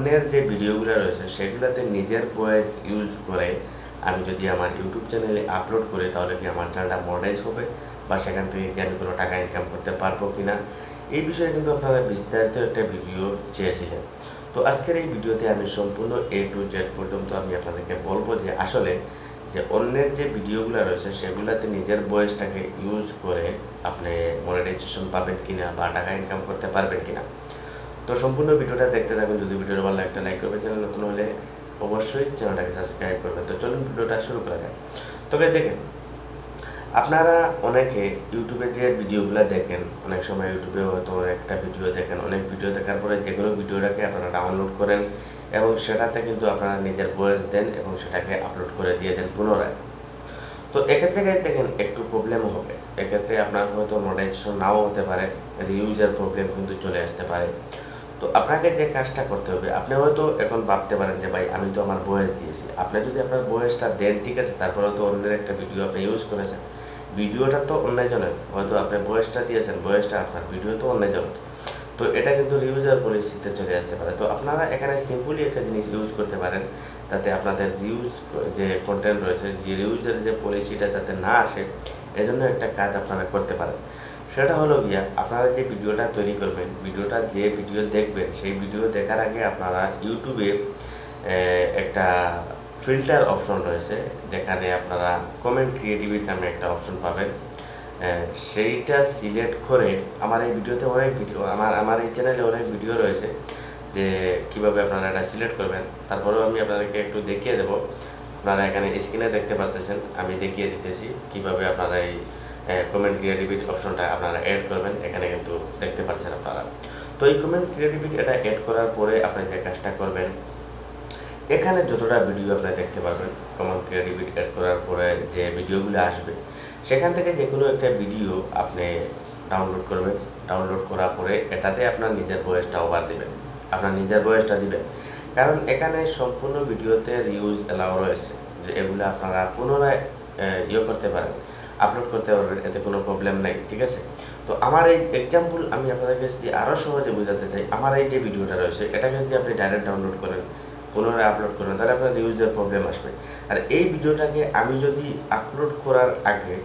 অন্যের যে ভিডিওগুলো রয়েছে, সেগুলোতে নিজের ভয়েস ইউজ করে আমি যদি আমার ইউটিউব চ্যানেলে আপলোড করি, তাহলে কি আমার চ্যানেলটা মনিটাইজ হবে? বা সেখান থেকে কি আমি কোনো টাকা ইনকাম করতে পারব কি না এই বিষয়ে কিন্তু আপনারা বিস্তারিত একটা ভিডিও চেয়েছিলেন। তো আজকের এই ভিডিওতে আমি সম্পূর্ণ এ টু জেড পর্যন্ত আমি আপনাদেরকে বলব যে, আসলে যে অন্যের যে ভিডিওগুলো রয়েছে, সেগুলোতে নিজের বয়সটাকে ইউজ করে আপনি মনিটাইজেশন পাবেন কিনা বা টাকা ইনকাম করতে পারবেন কিনা। তো সম্পূর্ণ ভিডিওটা দেখতে থাকুন। যদি ভিডিওটা ভালো একটা লাইক করবেন চ্যানেল নতুন হলে অবশ্যই চ্যানেলটাকে সাবস্ক্রাইব করবেন তো চলুন ভিডিওটা শুরু করা যায় তবে দেখেন, আপনারা অনেকে ইউটিউবে যে ভিডিওগুলো দেখেন, অনেক সময় ইউটিউবে হয়তো একটা ভিডিও দেখেন, অনেক ভিডিও দেখার পরে যে কোনো ভিডিওটাকে আপনারা ডাউনলোড করেন এবং সেটাতে কিন্তু আপনারা নিজের ভয়েস দেন এবং সেটাকে আপলোড করে দিয়ে দেন পুনরায়। তো এক্ষেত্রে দেখেন, একটু প্রবলেম হবে। এক্ষেত্রে আপনার হয়তো মনিটাইজেশন নাও হতে পারে রিউজের প্রবলেম কিন্তু চলে আসতে পারে। তো আপনাকে যে কাজটা করতে হবে, আপনি হয়তো এখন ভাবতে পারেন যে, ভাই, আমি তো আমার বয়স দিয়েছি। আপনি যদি আপনার বয়সটা দেন, ঠিক আছে, তারপরে তো অন্যের একটা ভিডিও আপনি ইউজ করেছেন। ভিডিওটা তো অন্যজনের, হয়তো আপনি বয়সটা দিয়েছেন, বয়সটা আপনার ভিডিও তো অন্যজনের। তো এটা কিন্তু রিউজার পলিসিতে চলে আসতে পারে। তো আপনারা এখানে সিম্পলি একটা জিনিস ইউজ করতে পারেন, তাতে আপনাদের রিউজ যে কন্টেন্ট রয়েছে, যে রিউজের যে পলিসিটা যাতে না আসে, এজন্য একটা কাজ আপনারা করতে পারেন। সেটা হলো গিয়া আপনারা যে ভিডিওটা তৈরি করবেন, ভিডিওটা যে ভিডিও দেখবেন, সেই ভিডিও দেখার আগে আপনারা ইউটিউবে একটা ফিল্টার অপশন রয়েছে। যেখানে আপনারা কমেন্ট ক্রিয়েটিভিটি নামে একটা অপশন পাবেন। সেইটা সিলেক্ট করে আমার এই ভিডিওতে অনেক ভিডিও, আমার আমার এই চ্যানেলে অনেক ভিডিও রয়েছে যে কীভাবে আপনারা এটা সিলেক্ট করবেন। তারপরেও আমি আপনাদেরকে একটু দেখিয়ে দেবো। আপনারা এখানে স্ক্রিনে দেখতে পারতেছেন, আমি দেখিয়ে দিতেছি কীভাবে আপনারা এই কমেন্ট ক্রিয়েটিভিটি অপশনটা আপনারা অ্যাড করবেন। এখানে কিন্তু দেখতে পাচ্ছেন আপনারা। তো এই কমেন্ট ক্রিয়েটিভিটি এটা অ্যাড করার পরে আপনি যে কাজটা করবেন, এখানে যতটা ভিডিও আপনি দেখতে পারবেন কমেন্ট ক্রিয়েটিভিটি অ্যাড করার পরে যে ভিডিওগুলো আসবে, সেখান থেকে যে কোনো একটা ভিডিও আপনি ডাউনলোড করবেন। ডাউনলোড করার পরে এটাতে আপনার নিজের বয়সটা ওভার দিবেন। আপনার নিজের বয়সটা দিবেন। কারণ এখানে সম্পূর্ণ ভিডিওতে রিউজ এলাও রয়েছে। যে এগুলো আপনারা পুনরায় ইয়ে করতে পারেন। আপলোড করতে পারবেন এতে কোনো প্রবলেম নাই, ঠিক আছে? তো আমার এই এক্সাম্পল আমি আপনাদেরকে যদি আরও সহজে বোঝাতে চাই, আমার এই যে ভিডিওটা রয়েছে, এটাকে যদি আপনি ডাইরেক্ট ডাউনলোড করেন, পুনরায় আপলোড করেন, তাহলে আপনার রিউজের প্রবলেম আসবে। আর এই ভিডিওটাকে আমি যদি আপলোড করার আগে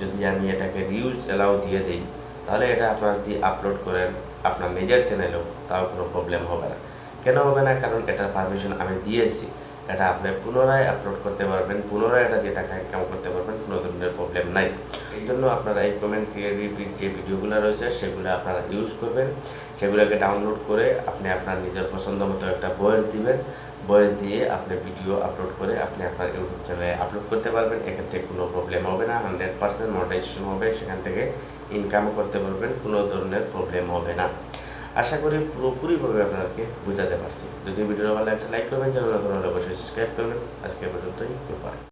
যদি আমি এটাকে রিউজ এলাও দিয়ে দিই, তাহলে এটা আপনার যদি আপলোড করেন আপনার নিজের চ্যানেলেও তাও কোনো প্রবলেম হবে না। কেন হবে না? কারণ এটার পারমিশন আমি দিয়েছি। এটা আপনি পুনরায় আপলোড করতে পারবেন, পুনরায় এটা দিয়ে টাকা ইনকাম করতে পারবেন, কোনো ধরনের প্রবলেম নাই। এই জন্য আপনারা এই পেমেন্ট ক্রিয়েটিভ যে ভিডিওগুলো রয়েছে, সেগুলো আপনারা ইউজ করবেন। সেগুলোকে ডাউনলোড করে আপনি আপনার নিজের পছন্দ মতো একটা ভয়েস দিবেন। ভয়েস দিয়ে আপনি ভিডিও আপলোড করে আপনি আপনার ইউটিউব চ্যানেলে আপলোড করতে পারবেন। এক্ষেত্রে কোনো প্রবলেম হবে না হান্ড্রেড পার্সেন্ট মনিটাইজেশন হবে, সেখান থেকে ইনকামও করতে পারবেন, কোনো ধরনের প্রবলেম হবে না। আশা করি পুরোপুরিভাবে আপনাদেরকে বোঝাতে পারছি। যদি ভিডিওটা ভালো একটা লাইক করবেন চ্যানেল অবশ্যই সাবস্ক্রাইব করবেন। আজকে পর্যন্তই